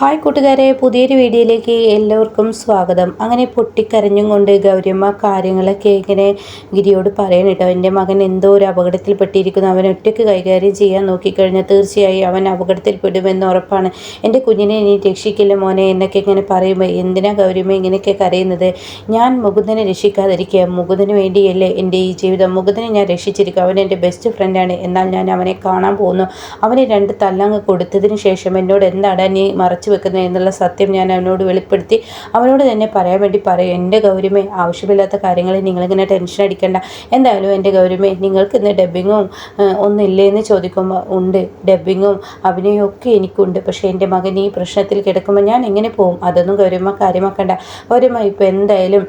Hi കൂട്ടുകാരെ പുതിയൊരു വീഡിയോയിലേക്ക് എല്ലാവർക്കും സ്വാഗതം. അങ്ങനെ പൊട്ടിക്കരഞ്ഞും കൊണ്ട് ഗൗരിയമ്മ കാര്യങ്ങളൊക്കെ ഇങ്ങനെ ഗിരിയോട് പറയണം കേട്ടോ. എന്റെ മകൻ എന്തോ ഒരു അപകടത്തിൽപ്പെട്ടിരിക്കുന്നു. അവൻ ഒറ്റയ്ക്ക് കൈകാര്യം ചെയ്യാൻ നോക്കിക്കഴിഞ്ഞാൽ തീർച്ചയായും അവൻ അപകടത്തിൽപ്പെടുമെന്ന് ഉറപ്പാണ്. എന്റെ കുഞ്ഞിനെ ഇനി രക്ഷിക്കില്ല മോനെ എന്നൊക്കെ ഇങ്ങനെ പറയുമ്പോൾ എന്തിനാ ഗൗരിയമ്മ ഇങ്ങനെയൊക്കെ കരയുന്നത്? ഞാൻ മുകുന്ദനെ രക്ഷിക്കാതിരിക്കുക. മുകുന്ദന് വേണ്ടിയല്ലേ എന്റെ ഈ ജീവിതം. മുകുന്ദനെ ഞാൻ രക്ഷിച്ചിരിക്കും അവൻ എന്റെ ബെസ്റ്റ് ഫ്രണ്ടാണ് എന്നാൽ ഞാൻ അവനെ കാണാൻ പോകുന്നു. അവനെ രണ്ട് തല്ലങ്ങ് കൊടുത്തതിന് ശേഷം എന്നോട് എന്താണ് നീ മറച്ചു വെക്കുന്നത് എന്നുള്ള സത്യം ഞാൻ അവനോട് വെളിപ്പെടുത്തി. അവനോട് തന്നെ പറയാൻ വേണ്ടി പറയും എന്റെ ഗൗരവമേ ആവശ്യമില്ലാത്ത കാര്യങ്ങളിൽ നിങ്ങളിങ്ങനെ ടെൻഷൻ അടിക്കേണ്ട. എന്തായാലും എന്റെ ഗൗരവമേ നിങ്ങൾക്ക് ഇന്ന് ഡബ്ബിങ്ങും ഒന്നും ഇല്ലേ എന്ന് ചോദിക്കുമ്പോൾ ഉണ്ട്. ഡബ്ബിങ്ങും അഭിനയവും ഒക്കെ എനിക്കുണ്ട്. പക്ഷേ എന്റെ മകൻ ഈ പ്രശ്നത്തിൽ കിടക്കുമ്പോൾ ഞാൻ എങ്ങനെ പോകും അതൊന്നും ഗൗരിമ കാര്യമാക്കണ്ട. ഗൗരിമ ഇപ്പോൾ എന്തായാലും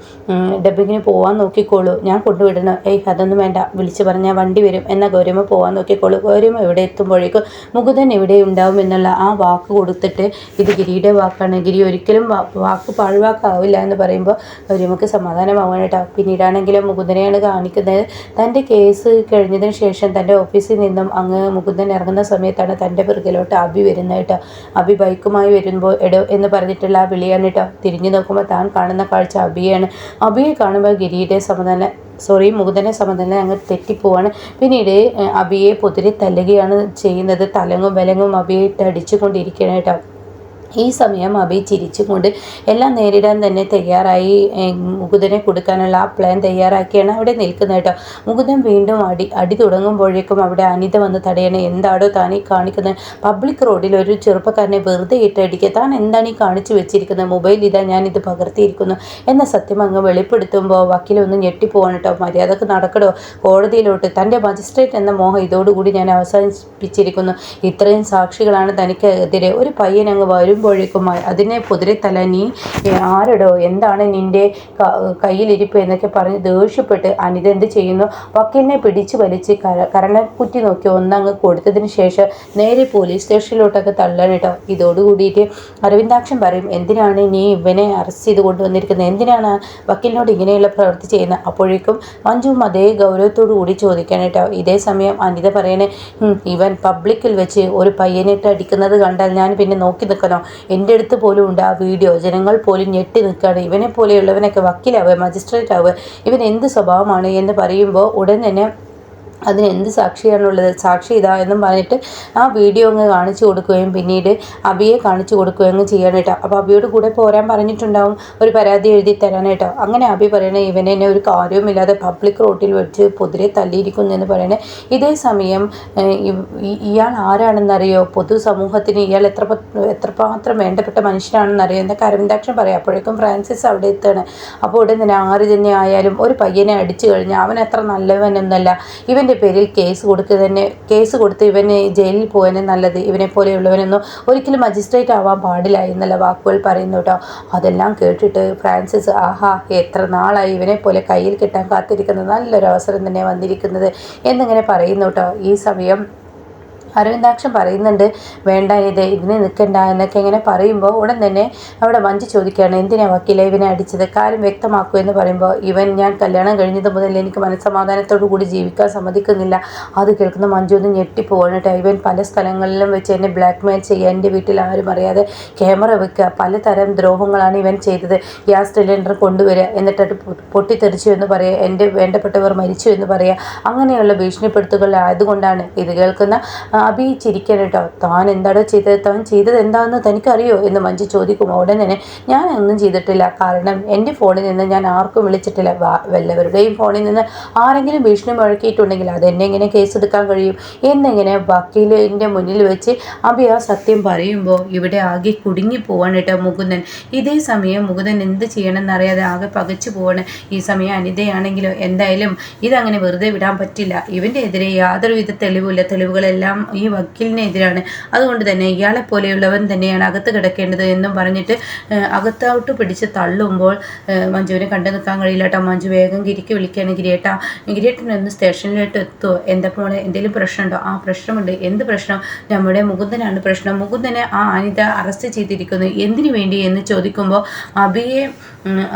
ഡബ്ബിങ്ങിന് പോകാൻ നോക്കിക്കോളൂ. ഞാൻ കൊണ്ടുവിടണം. ഏയ് അതൊന്നും വേണ്ട. വിളിച്ചു പറഞ്ഞാൽ വണ്ടി വരും. എന്നാൽ ഗൗരിമ പോകാൻ നോക്കിക്കോളൂ. ഗൗരിമ ഇവിടെ എത്തുമ്പോഴേക്കും മുകുതൻ എവിടെ ഉണ്ടാവും എന്നുള്ള ആ വാക്ക് കൊടുത്തിട്ട് ഇത് ഗിരിയുടെ വാക്കാണ്. ഗിരി ഒരിക്കലും വാക്ക് പാഴ്വാക്കാവില്ല എന്ന് പറയുമ്പോൾ ഗൗരിയമ്മക്ക് സമാധാനമാവാനായിട്ട് പിന്നീടാണെങ്കിലും മുകുന്ദനെയാണ് കാണിക്കുന്നത്. തന്റെ കേസ് കഴിഞ്ഞതിന് ശേഷം തന്റെ ഓഫീസിൽ നിന്നും അങ്ങ് മുകുന്ദൻ ഇറങ്ങുന്ന സമയത്താണ് തന്റെ പിറകിലോട്ട് അബി വരുന്നത് കേട്ടോ. അബി ബൈക്കുമായി വരുമ്പോൾ എടോ എന്ന് പറഞ്ഞിട്ടുള്ള ആ വിളിയാണ് കേട്ടോ. തിരിഞ്ഞു നോക്കുമ്പോൾ താൻ കാണുന്ന കാഴ്ച അബിയാണ് അബിയെ കാണുമ്പോൾ ഗിരിയുടെ സമാധാന സോറി മുകുന്ദനെ സംബന്ധിച്ച് അങ്ങ് തെറ്റിപ്പോവാണ്. പിന്നീട് അബിയെ പൊതിരെ തല്ലുകയാണ് ചെയ്യുന്നത്. തലങ്ങും വിലങ്ങും അബിയെ ഇട്ട് അടിച്ചുകൊണ്ടിരിക്കുകയാണ് കേട്ടോ. ഈ സമയം അഭി ചിരിച്ചുകൊണ്ട് എല്ലാം നേരിടാൻ തന്നെ തയ്യാറായി. മുകുന്ദനെ കൊടുക്കാനുള്ള ആ പ്ലാൻ തയ്യാറാക്കിയാണ് അവിടെ നിൽക്കുന്നത് കേട്ടോ. മുകുന്ദൻ വീണ്ടും അടി അടി തുടങ്ങുമ്പോഴേക്കും അവിടെ അനിത വന്ന് തടയണ എന്താടോ ഈ കാണിക്കുന്നത് പബ്ലിക് റോഡിൽ ഒരു ചെറുപ്പക്കാരനെ വെറുതെ ഇട്ടടിക്കുക താൻ എന്താണ് ഈ കാണിച്ചു വെച്ചിരിക്കുന്നത് മൊബൈൽ ഇതാ ഞാനിത് പകർത്തിയിരിക്കുന്നു. എന്ന സത്യം അങ്ങ് വെളിപ്പെടുത്തുമ്പോൾ വക്കീലൊന്ന് ഞെട്ടിപ്പോവാണ് കേട്ടോ. മര്യാദയ്ക്ക് നടക്കടോ. കോടതിയിലോട്ട്. തന്റെ മജിസ്ട്രേറ്റ് എന്ന മോഹം ഇതോടുകൂടി ഞാൻ അവസാനിപ്പിച്ചിരിക്കുന്നു. ഇത്രയും സാക്ഷികളാണ് തനിക്കെതിരെ. ഒരു പയ്യൻ അങ്ങ് വരും വരുമ്പോഴേക്കും അതിനെ തല നീ ആരടോ? എന്താണ് നിന്റെ കയ്യിലിരിപ്പ് എന്നൊക്കെ പറഞ്ഞ് ദേഷ്യപ്പെട്ട് അനിത എന്ത് ചെയ്യുന്നു? വക്കീലിനെ പിടിച്ചു വലിച്ച് കരണക്കുറ്റി നോക്കി ഒന്നങ്ങ് കൊടുത്തതിന് ശേഷം നേരെ പോലീസ് സ്റ്റേഷനിലോട്ടൊക്കെ തള്ളണം കേട്ടോ ഇതോടുകൂടിയിട്ട് അരവിന്ദാക്ഷൻ പറയും എന്തിനാണ് നീ ഇവനെ അറസ്റ്റ് ചെയ്ത് കൊണ്ടുവന്നിരിക്കുന്നത്? എന്തിനാണ് വക്കീലിനോട് ഇങ്ങനെയുള്ള പ്രവൃത്തി ചെയ്യുന്നത്? അപ്പോഴേക്കും മഞ്ജുവും അതേ ഗൗരവത്തോടു കൂടി ചോദിക്കണം കേട്ടോ ഇതേ സമയം അനിത പറയണേ ഇവൻ പബ്ലിക്കിൽ വെച്ച് ഒരു പയ്യനിട്ട് അടിക്കുന്നത് കണ്ടാൽ ഞാൻ പിന്നെ നോക്കി നിൽക്കണോ? എന്റെ അടുത്ത് പോലും ഉണ്ട് ആ വീഡിയോ. ജനങ്ങൾ പോലും ഞെട്ടി നിൽക്കുകയാണ്. ഇവനെ പോലെയുള്ളവനൊക്കെ വക്കീലാവുക മജിസ്ട്രേറ്റ് ആവുക. ഇവൻ എന്ത് സ്വഭാവമാണ് എന്ന് പറയുമ്പോൾ ഉടൻ തന്നെ അതിന് എന്ത് സാക്ഷിയാണുള്ളത്? സാക്ഷി ഇതാ എന്നും പറഞ്ഞിട്ട് ആ വീഡിയോ അങ്ങ് കാണിച്ചു കൊടുക്കുകയും പിന്നീട് അബിയെ കാണിച്ചു കൊടുക്കുകയും അങ്ങ് ചെയ്യാനായിട്ടോ അപ്പോൾ അബിയോട് കൂടെ പോരാൻ പറഞ്ഞിട്ടുണ്ടാവും. ഒരു പരാതി എഴുതി തരാനായിട്ടോ അങ്ങനെ അബി പറയണേ ഇവനെ ഒരു കാര്യവുമില്ലാതെ പബ്ലിക് റോഡിൽ വെച്ച് പൊതിരെ തല്ലിയിരിക്കുന്നു എന്ന് പറയണേ. ഇതേ സമയം ഇയാൾ ആരാണെന്നറിയോ? പൊതുസമൂഹത്തിന് ഇയാൾ എത്ര എത്രമാത്രം വേണ്ടപ്പെട്ട മനുഷ്യനാണെന്നറിയോ? എന്നൊക്കെ അരവിന്ദാക്ഷൻ പറയാം? അപ്പോഴേക്കും ഫ്രാൻസിസ് അവിടെ എത്തുകയാണ് അപ്പോൾ ഉടൻ തന്നെ ആര് തന്നെ ആയാലും ഒരു പയ്യനെ അടിച്ചു കഴിഞ്ഞാൽ അവൻ എത്ര നല്ലവനൊന്നല്ല. ഇവന്റെ ഇവന്റെ പേരിൽ കേസ് കൊടുക്കുക തന്നെ കേസ് കൊടുത്ത് ഇവനെ ജയിലിൽ പോകാനും നല്ലത്. ഇവനെ പോലെയുള്ളവനൊന്നും ഒരിക്കലും മജിസ്ട്രേറ്റ് ആവാൻ പാടില്ല എന്നുള്ള വാക്കുകൾ പറയുന്നു കേട്ടോ. അതെല്ലാം കേട്ടിട്ട് ഫ്രാൻസിസ് ആഹാ എത്ര നാളായി ഇവനെ പോലെ കയ്യിൽ കിട്ടാൻ കാത്തിരിക്കുന്നത്. നല്ലൊരു അവസരം തന്നെ വന്നിരിക്കുന്നത് എന്നിങ്ങനെ പറയുന്നു കേട്ടോ. ഈ സമയം അരവിന്ദാക്ഷൻ പറയുന്നുണ്ട് വേണ്ട ഇത് ഇതിനെ നിൽക്കണ്ട എന്നൊക്കെ ഇങ്ങനെ പറയുമ്പോൾ ഉടൻ തന്നെ അവിടെ മഞ്ജു ചോദിക്കുകയാണ് എന്തിനാ വക്കീലെ ഇവനെ അടിച്ചത്? കാര്യം വ്യക്തമാക്കൂ എന്ന് പറയുമ്പോൾ ഇവൻ ഞാൻ കല്യാണം കഴിഞ്ഞത് മുതൽ എനിക്ക് മനസ്സമാധാനത്തോടു കൂടി ജീവിക്കാൻ സമ്മതിക്കുന്നില്ല. അത് കേൾക്കുന്ന മഞ്ജു ഒന്ന് ഞെട്ടിപ്പോവാണ് ഇവൻ പല സ്ഥലങ്ങളിലും വെച്ച് എന്നെ ബ്ലാക്ക് മെയിൽ ചെയ്യുക എന്റെ വീട്ടിൽ ആരും അറിയാതെ ക്യാമറ വെക്കുക പലതരം ദ്രോഹങ്ങളാണ് ഇവൻ ചെയ്തത്. ഗ്യാസ് സിലിണ്ടർ കൊണ്ടുവരിക എന്നിട്ട് പൊട്ടിത്തെറിച്ചു എന്ന് പറയുക എന്റെ വേണ്ടപ്പെട്ടവർ മരിച്ചു എന്ന് പറയുക അങ്ങനെയുള്ള ഭീഷണിപ്പെടുത്തുകൾ ആയതുകൊണ്ടാണ് ഇത് കേൾക്കുന്ന അബി ചിരിക്കണം കേട്ടോ താൻ എന്താടോ ചെയ്തത്? താൻ ചെയ്തത് എന്താണെന്ന് തനിക്കറിയോ? എന്ന് മഞ്ജു ചോദിക്കുമ്പോൾ ഉടൻ തന്നെ ഞാൻ ഒന്നും ചെയ്തിട്ടില്ല. കാരണം എന്റെ ഫോണിൽ നിന്ന് ഞാൻ ആർക്കും വിളിച്ചിട്ടില്ല. വല്ലവരുടെയും ഫോണിൽ നിന്ന് ആരെങ്കിലും ഭീഷണി മുഴക്കിയിട്ടുണ്ടെങ്കിൽ എന്നെ എങ്ങനെ കേസ് കേസെടുക്കാൻ കഴിയും? എന്നിങ്ങനെ വക്കീലിന്റെ മുന്നിൽ വെച്ച് അബി ആ സത്യം പറയുമ്പോൾ ഇവിടെ ആകെ കുടുങ്ങി പോവാണ് കേട്ടോ മുകുന്ദൻ. ഇതേ സമയം മുകുന്ദൻ എന്ത് ചെയ്യണമെന്നറിയാതെ ആകെ പകച്ചു പോവാണ്. ഈ സമയം അനിതയാണെങ്കിലും? എന്തായാലും ഇതങ്ങനെ വെറുതെ വിടാൻ പറ്റില്ല. ഇവന്റെ എതിരെ യാതൊരുവിധ തെളിവില്ല തെളിവുകളെല്ലാം ഈ വക്കീലിനെതിരാണ്. അതുകൊണ്ട് തന്നെ ഇയാളെ പോലെയുള്ളവൻ തന്നെയാണ് അകത്ത് കിടക്കേണ്ടത് എന്നും പറഞ്ഞിട്ട് അകത്തോട്ട് പിടിച്ച് തള്ളുമ്പോൾ മഞ്ജുവിനെ കണ്ടു നിൽക്കാൻ കഴിയില്ല കേട്ടോ മഞ്ജു വേഗം ഗിരിക്ക് വിളിക്കുകയാണ് ഗിരിയേട്ടാ ഗിരിയേട്ടനൊന്ന് സ്റ്റേഷനിലോട്ട് എത്തുമോ എന്താ പോലെ എന്തെങ്കിലും പ്രശ്നമുണ്ടോ? ആ പ്രശ്നമുണ്ട്. എന്ത് പ്രശ്നം? നമ്മുടെ മുകുന്ദനാണ് പ്രശ്നം. മുകുന്ദനെ ആ അനിത അറസ്റ്റ് ചെയ്തിരിക്കുന്നു. എന്തിനു വേണ്ടി? എന്ന് ചോദിക്കുമ്പോൾ അബിയെ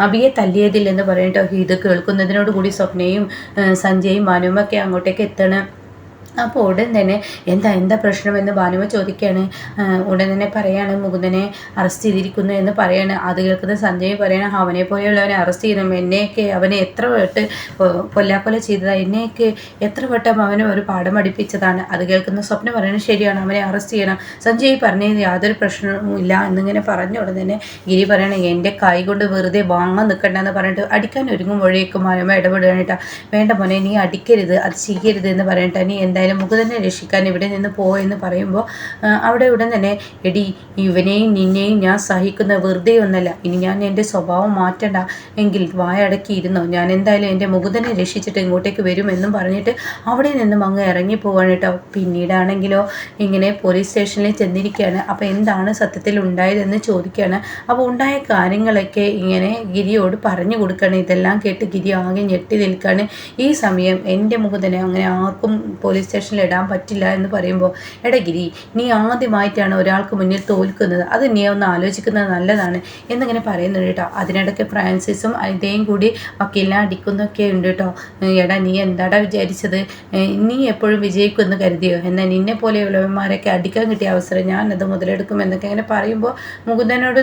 അബിയെ തല്ലിയതിൽ എന്ന് പറയട്ടോ ഇത് കേൾക്കുന്നതിനോട് കൂടി സ്വപ്നയും സഞ്ജയും മനുമൊക്കെ അങ്ങോട്ടേക്ക് എത്തണം. അപ്പോൾ ഉടൻ തന്നെ എന്താ എന്താ പ്രശ്നമെന്ന് ഭാനുവ ചോദിക്കുകയാണ് ഉടൻ തന്നെ പറയാണ് മുകുന്ദനെ അറസ്റ്റ് ചെയ്തിരിക്കുന്നു എന്ന് പറയാണ്. അത് കേൾക്കുന്ന സഞ്ജയ് പറയണം അവനെ പോലെയുള്ളവനെ അറസ്റ്റ് ചെയ്യണം. എന്നെയൊക്കെ അവനെ എത്ര വട്ട് കൊല്ലാക്കൊല ചെയ്തതാണ് എന്നെയൊക്കെ എത്ര വട്ടം അവനെ ഒരു പാഠം പഠിപ്പിച്ചതാണ്. അത് കേൾക്കുന്ന സ്വപ്നം പറയുന്നത് ശരിയാണ് അവനെ അറസ്റ്റ് ചെയ്യണം. സഞ്ജയ് പറഞ്ഞത് യാതൊരു പ്രശ്നവും ഇല്ല എന്നിങ്ങനെ പറഞ്ഞ ഉടൻ തന്നെ ഗിരി പറയണം എന്റെ കൈ കൊണ്ട് വെറുതെ വാങ്ങാൻ നിൽക്കണ്ടെന്ന് പറഞ്ഞിട്ട് അടിക്കാൻ ഒരുങ്ങുമ്പോഴേക്കും മനമ ഇടപെടുകയാണിട്ടാ വേണ്ട മോനെ നീ അടിക്കരുത് അത് ചെയ്യരുത് എന്ന് പറഞ്ഞിട്ട് നീ എന്തായാലും മുകുതനെ രക്ഷിക്കാൻ ഇവിടെ നിന്ന് പോയെന്ന് പറയുമ്പോൾ അവിടെ ഉടൻ തന്നെ എടി ഇവനെയും നിന്നെയും ഞാൻ സഹിക്കുന്ന വെറുതെ ഒന്നല്ല. ഇനി ഞാൻ എന്റെ സ്വഭാവം മാറ്റണ്ട. എങ്കിൽ വായടക്കിയിരുന്നോ ഞാൻ എന്തായാലും എന്റെ മുകുതനെ രക്ഷിച്ചിട്ട് ഇങ്ങോട്ടേക്ക് വരുമെന്നും പറഞ്ഞിട്ട് അവിടെ നിന്നും അങ്ങ് ഇറങ്ങി പോവാണ് കേട്ടോ. പിന്നീടാണെങ്കിലോ ഇങ്ങനെ പോലീസ് സ്റ്റേഷനിൽ ചെന്നിരിക്കുകയാണ് അപ്പോൾ എന്താണ് സത്യത്തിൽ ഉണ്ടായതെന്ന് ചോദിക്കുകയാണ് അപ്പോൾ ഉണ്ടായ കാര്യങ്ങളൊക്കെ ഇങ്ങനെ ഗിരിയോട് പറഞ്ഞു കൊടുക്കുകയാണ് ഇതെല്ലാം കേട്ട് ഗിരി ആകെ ഞെട്ടി നിൽക്കുകയാണ് ഈ സമയം എന്റെ മുഖത്തിനെ അങ്ങനെ ആർക്കും പോലീസ് സ്റ്റേഷനിൽ ഇടാൻ പറ്റില്ല എന്ന് പറയുമ്പോൾ എടഗിരി നീ ആദ്യമായിട്ടാണ് ഒരാൾക്ക് മുന്നിൽ തോൽക്കുന്നത്. അത് നീ ഒന്ന് ആലോചിക്കുന്നത് നല്ലതാണ്. എന്നിങ്ങനെ പറയുന്നുണ്ട് കേട്ടോ. അതിനിടയ്ക്ക് ഫ്രാൻസിസും ഇതേയും കൂടി വക്കീലിനെ അടിക്കുന്നൊക്കെ ഉണ്ട് കേട്ടോ. എടാ നീ എന്താടാ വിചാരിച്ചത്? നീ എപ്പോഴും വിജയിക്കുമെന്ന് കരുതിയോ? എന്നാൽ നിന്നെ പോലെ പോലെയുള്ളവന്മാരൊക്കെ അടിക്കാൻ കിട്ടിയ അവസരം ഞാൻ അത് മുതലെടുക്കും എന്നൊക്കെ ഇങ്ങനെ പറയുമ്പോൾ മുകുന്ദനോട്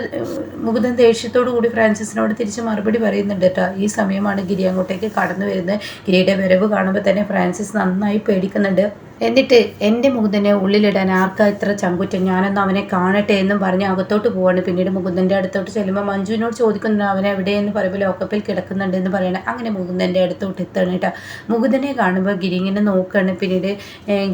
മുകുന്ദൻ ദേഷ്യത്തോടു കൂടി ഫ്രാൻസിസിനോട് തിരിച്ച് മറുപടി പറയുന്നുണ്ട് കേട്ടോ. ഈ സമയമാണ് ഗിരി അങ്ങോട്ടേക്ക് കടന്നു വരുന്നത്. ഗിരിയുടെ വരവ് കാണുമ്പോൾ തന്നെ ഫ്രാൻസിസ് നന്നായി പേടിക്കുന്നുണ്ട്. Obrigada. എന്നിട്ട് എന്റെ മുകുന്ദനെ ഉള്ളിലിടാൻ ആർക്കാ ഇത്ര ചങ്കുറ്റം? ഞാനൊന്ന് അവനെ കാണട്ടെ എന്നും പറഞ്ഞ് അകത്തോട്ട് പോവാണ്. പിന്നീട് മുകുന്ദന്റെ അടുത്തോട്ട് ചെല്ലുമ്പോൾ മഞ്ജുവിനോട് ചോദിക്കുന്നു അവനെ എവിടെയെന്ന് പറയുമ്പോൾ ലോക്കപ്പിൽ കിടക്കുന്നുണ്ട് എന്ന് പറയണം. അങ്ങനെ മുകുന്ദന്റെ അടുത്തോട്ട് എത്തണം കേട്ടോ. മുകുന്ദനെ കാണുമ്പോൾ ഗിരി ഇങ്ങനെ നോക്കുകയാണ് പിന്നീട്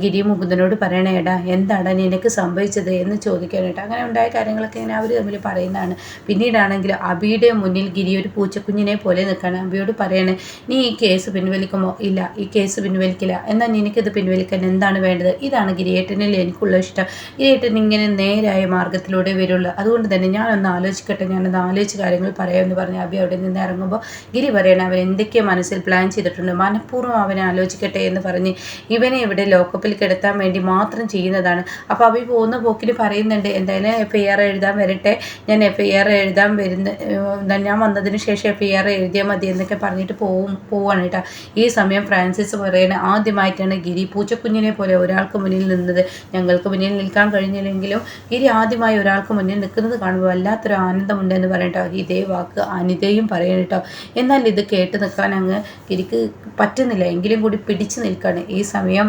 ഗിരി മുകുന്ദനോട് പറയണേ ഏടാ എന്താടാ നിനക്ക് സംഭവിച്ചത്? എന്ന് ചോദിക്കാൻ കേട്ടോ. അങ്ങനെ ഉണ്ടായ കാര്യങ്ങളൊക്കെ ഇങ്ങനെ അവർ തമ്മിൽ പറയുന്നതാണ്. പിന്നീടാണെങ്കിൽ അബിയുടെ മുന്നിൽ ഗിരി ഒരു പൂച്ചക്കുഞ്ഞിനെ പോലെ നിൽക്കുകയാണ്. അബിയോട് പറയണേ നീ ഈ കേസ് പിൻവലിക്കുമോ? ഇല്ല ഈ കേസ് പിൻവലിക്കില്ല. എന്നാൽ നിനക്കിത് പിൻവലിക്കാൻ എന്താണ് വേണ്ടത്? ഇതാണ് ഗിരിയേട്ടനിൽ എനിക്കുള്ള ഇഷ്ടം. ഗിരിയേട്ടൻ ഇങ്ങനെ നേരായ മാർഗത്തിലൂടെ വരുള്ളൂ. അതുകൊണ്ട് തന്നെ ഞാനൊന്ന് ആലോചിക്കട്ടെ. ഞാനൊന്ന് ആലോചിച്ച് കാര്യങ്ങൾ പറയാമെന്ന് പറഞ്ഞ് അബി അവിടെ നിന്ന് ഇറങ്ങുമ്പോൾ ഗിരി പറയണ അവൻ എന്തൊക്കെയോ മനസ്സിൽ പ്ലാൻ ചെയ്തിട്ടുണ്ട്. മനഃപൂർവം അവനെ ആലോചിക്കട്ടെ എന്ന് പറഞ്ഞ് ഇവനെ ഇവിടെ ലോക്കപ്പിൽ കിടത്താൻ വേണ്ടി മാത്രം ചെയ്യുന്നതാണ്. അപ്പോൾ അബി പോകുന്ന പോക്കിൽ പറയുന്നുണ്ട് എന്തായാലും എഫ് ഐ ആർ എഴുതാൻ വരട്ടെ. ഞാൻ എഫ് ഐ ആർ എഴുതാൻ വരുന്ന ഞാൻ വന്നതിന് ശേഷം എഫ് ഐ ആർ എഴുതിയാൽ മതി എന്നൊക്കെ പറഞ്ഞിട്ട് പോവും പോവാണ് കേട്ടോ. ഈ സമയം ഫ്രാൻസിസ് പറയണ ആദ്യമായിട്ടാണ് ഗിരി പൂച്ചക്കുഞ്ഞിനെ പോലെ ഒരാൾക്ക് മുന്നിൽ നിന്നത് ഞങ്ങൾക്ക് മുന്നിൽ നിൽക്കാൻ കഴിഞ്ഞില്ലെങ്കിലും? ഗിരി ആദ്യമായി ഒരാൾക്ക് മുന്നിൽ നിൽക്കുന്നത് കാണുമ്പോൾ വല്ലാത്തൊരു ആനന്ദമുണ്ട് എന്ന് പറയട്ടോ ഇതേ വാക്ക് അനിതയും പറയണട്ടോ എന്നാൽ ഇത് കേട്ട് നിൽക്കാൻ അങ്ങ് ഗിരിക്ക് പറ്റുന്നില്ല. എങ്കിലും കൂടി പിടിച്ചു നിൽക്കുകയാണ് ഈ സമയം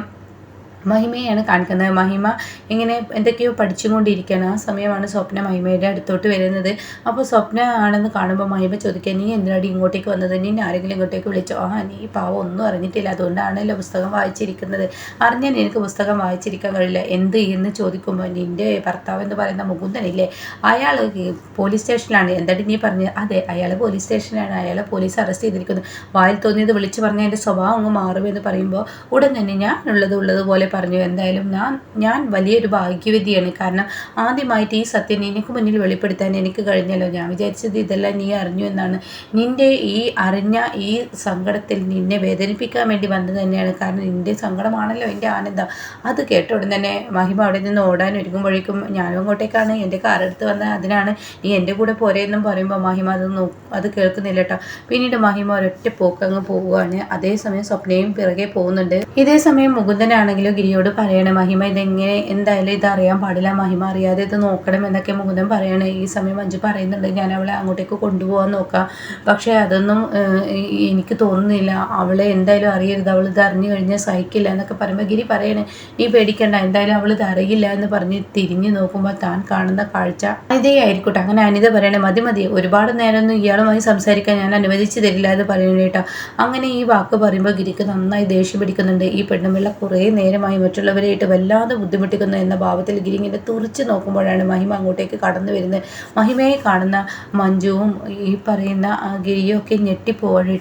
മഹിമയാണ് കാണിക്കുന്നത്. മഹിമ ഇങ്ങനെ എന്തൊക്കെയോ പഠിച്ചുകൊണ്ടിരിക്കുകയാണ്. ആ സമയമാണ് സ്വപ്ന മഹിമയുടെ അടുത്തോട്ട് വരുന്നത്. അപ്പോൾ സ്വപ്ന ആണെന്ന് കാണുമ്പോൾ മഹിമ ചോദിക്കുക നീ എന്തിനാടി ഇങ്ങോട്ടേക്ക് വന്നത്? നീ ആരെങ്കിലും ഇങ്ങോട്ടേക്ക് വിളിച്ചോ? ആ നീ പാവം ഒന്നും അറിഞ്ഞിട്ടില്ല. അതുകൊണ്ടാണല്ലോ പുസ്തകം വായിച്ചിരിക്കുന്നത്. അറിഞ്ഞാൽ എനിക്ക് പുസ്തകം വായിച്ചിരിക്കാൻ കഴിയില്ല. എന്ത്? എന്ന് ചോദിക്കുമ്പോൾ നിന്റെ ഭർത്താവ് എന്ന് പറയുന്ന മുകുന്ദനില്ലേ? അയാൾ പോലീസ് സ്റ്റേഷനിലാണ്. എന്താടി നീ പറഞ്ഞത് അതെ അയാൾ പോലീസ് സ്റ്റേഷനിലാണ്. അയാളെ പോലീസ് അറസ്റ്റ് ചെയ്തിരിക്കുന്നത് വായിൽ തോന്നിയത് വിളിച്ചു പറഞ്ഞാൽ എന്റെ സ്വഭാവം അങ്ങ് മാറുമെന്ന് പറയുമ്പോൾ ഉടൻ തന്നെ ഞാൻ ഞാനുള്ളത് ഉള്ളതുപോലെ പറഞ്ഞു എന്തായാലും ഞാൻ ഞാൻ വലിയൊരു ഭാഗ്യവതിയാണ് കാരണം ആദ്യമായിട്ട് ഈ സത്യം നിനക്ക് മുന്നിൽ വെളിപ്പെടുത്താൻ എനിക്ക് കഴിഞ്ഞല്ലോ. ഞാൻ വിചാരിച്ചത് ഇതെല്ലാം നീ അറിഞ്ഞു എന്നാണ്. നിന്റെ ഈ അറിഞ്ഞ ഈ സങ്കടത്തിൽ നിന്നെ വേദനിപ്പിക്കാൻ വേണ്ടി വന്നത് തന്നെയാണ്. കാരണം നിന്റെ സങ്കടമാണല്ലോ എന്റെ ആനന്ദം. അത് കേട്ട ഉടൻ തന്നെ മഹിമ അവിടെ നിന്ന് ഓടാൻ ഒരുങ്ങുമ്പോഴേക്കും ഞാനും അങ്ങോട്ടേക്കാണ്. എന്റെ കാർ എടുത്ത് വന്നത് അതിനാണ് നീ എന്റെ കൂടെ പോരെയെന്നും പറയുമ്പോൾ മഹിമ അത് നോ അത് കേൾക്കുന്നില്ല കേട്ടോ. പിന്നീട് മഹിമ ഒരൊറ്റ പോക്ക് അങ്ങ് പോവുകയാണ്. അതേസമയം സ്വപ്നയും പിറകെ പോകുന്നുണ്ട്. ഇതേ സമയം മുകുന്ദനാണെങ്കിലും ഗിരിയോട് പറയണേ മഹിമ ഇതെങ്ങനെ? എന്തായാലും ഇതറിയാൻ പാടില്ല. മഹിമ അറിയാതെ ഇത് നോക്കണം എന്നൊക്കെ മുകുന്ദൻ പറയണേ. ഈ സമയം മഞ്ജു പറയുന്നുണ്ട് ഞാൻ അവളെ അങ്ങോട്ടേക്ക് കൊണ്ടുപോകാൻ നോക്കാം. പക്ഷേ അതൊന്നും എനിക്ക് തോന്നുന്നില്ല. അവളെ എന്തായാലും അറിയരുത്. അവൾ ഇത് അറിഞ്ഞു കഴിഞ്ഞാൽ സഹിക്കില്ല എന്നൊക്കെ പറയുമ്പോൾ ഗിരി പറയണേ നീ പേടിക്കണ്ട. എന്തായാലും അവൾ ഇത് അറിയില്ല എന്ന് പറഞ്ഞ് തിരിഞ്ഞു നോക്കുമ്പോൾ താൻ കാണുന്ന കാഴ്ച അനിതയായിരിക്കട്ടെ അങ്ങനെ അനിത പറയണേ മതി മതി. ഒരുപാട് നേരമൊന്നും ഇയാളുമായി സംസാരിക്കാൻ ഞാൻ അനുവദിച്ചു തരില്ല എന്ന് പറയണേട്ടോ അങ്ങനെ ഈ വാക്ക് പറയുമ്പോൾ ഗിരിക്ക് നന്നായി ദേഷ്യം പിടിക്കുന്നുണ്ട്. ഈ പെണ്ണുമ്പിള്ള കുറേ നേരമായി മറ്റുള്ളവരെയായിട്ട് വല്ലാതെ ബുദ്ധിമുട്ടിക്കുന്നു എന്ന ഭാവത്തിൽ ഗിരിങ്ങിനെ തുറച്ച് നോക്കുമ്പോഴാണ് മഹിമ അങ്ങോട്ടേക്ക് കടന്നു വരുന്നത്. മഹിമയെ കാണുന്ന മഞ്ജുവും ഈ പറയുന്ന ഗിരിയൊക്കെ ഗിരിയും ഒക്കെ ഞെട്ടിപ്പോവാണ്.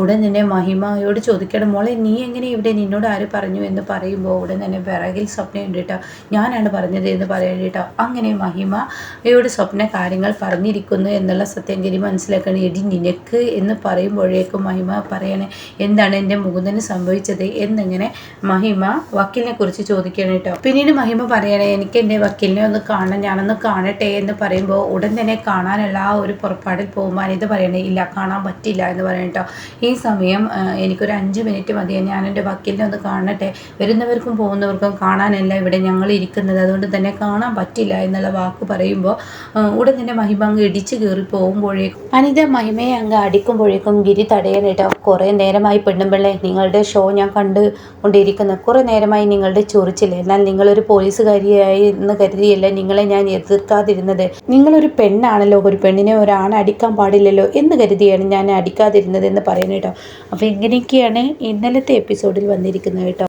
ഉടൻ തന്നെ മഹിമയോട് ചോദിക്കണം മോളെ നീ എങ്ങനെ ഇവിടെ നിന്നോട് ആര് പറഞ്ഞു? എന്ന് പറയുമ്പോൾ ഉടൻ തന്നെ പിറകിൽ സ്വപ്നയുണ്ട് കേട്ടോ ഞാനാണ് പറഞ്ഞത് എന്ന് പറയണം കേട്ടോ അങ്ങനെ മഹിമയോട് സ്വപ്ന കാര്യങ്ങൾ പറഞ്ഞിരിക്കുന്നു എന്നുള്ള സത്യം ഗിരി മനസ്സിലാക്കണം എടി നിനക്ക് എന്ന് പറയുമ്പോഴേക്കും മഹിമ പറയണേ എന്താണ് എന്റെ മുകുന്ദന് സംഭവിച്ചത്? എന്നിങ്ങനെ മഹിമ വക്കീലിനെ കുറിച്ച് ചോദിക്കണം കേട്ടോ. പിന്നീട് മഹിമ പറയണേ എനിക്ക് എന്റെ വക്കീലിനെ ഒന്ന് കാണണം ഞാനൊന്ന് കാണട്ടെ എന്ന് പറയുമ്പോൾ ഉടൻ തന്നെ കാണാനുള്ള ആ ഒരു പുറപ്പാടിൽ പോകുമ്പോൾ ഇത് പറയണേ ഇല്ല കാണാൻ പറ്റില്ല എന്ന് പറയണം കേട്ടോ. ഈ സമയം എനിക്കൊരു അഞ്ച് മിനിറ്റ് മതി ഞാൻ എന്റെ വക്കീലിനെ ഒന്ന് കാണട്ടെ. വരുന്നവർക്കും പോകുന്നവർക്കും കാണാനല്ല ഇവിടെ ഞങ്ങൾ ഇരിക്കുന്നത് അതുകൊണ്ട് തന്നെ കാണാൻ പറ്റില്ല എന്നുള്ള വാക്ക് പറയുമ്പോൾ ഉടൻ തന്നെ മഹിമ അങ്ങ് ഇടിച്ചു കയറി പോകുമ്പോഴേക്കും അനിത മഹിമയെ അങ്ങ് അടിക്കുമ്പോഴേക്കും ഗിരി തടയാനായിട്ട് കുറേ നേരമായി പെണ്ണുമ്പിള്ളേ നിങ്ങളുടെ ഷോ ഞാൻ കണ്ട് കൊണ്ടിരിക്കുന്നു കുറേ നേരമായി നിങ്ങളുടെ ചൊറിച്ചിൽ എന്നാൽ നിങ്ങളൊരു പോലീസുകാരിയായി എന്ന് കരുതിയല്ല നിങ്ങളെ ഞാൻ എതിർക്കാതിരുന്നത്? നിങ്ങളൊരു പെണ്ണാണല്ലോ ഒരു പെണ്ണിനെ ഒരാണ് അടിക്കാൻ പാടില്ലല്ലോ എന്ന് കരുതിയാണ് ഞാൻ അടിക്കാതിരുന്നത് എന്ന് പറയുന്നത് കേട്ടോ. അപ്പോൾ ഇങ്ങനെയൊക്കെയാണ് ഇന്നലത്തെ എപ്പിസോഡിൽ വന്നിരിക്കുന്നത് കേട്ടോ.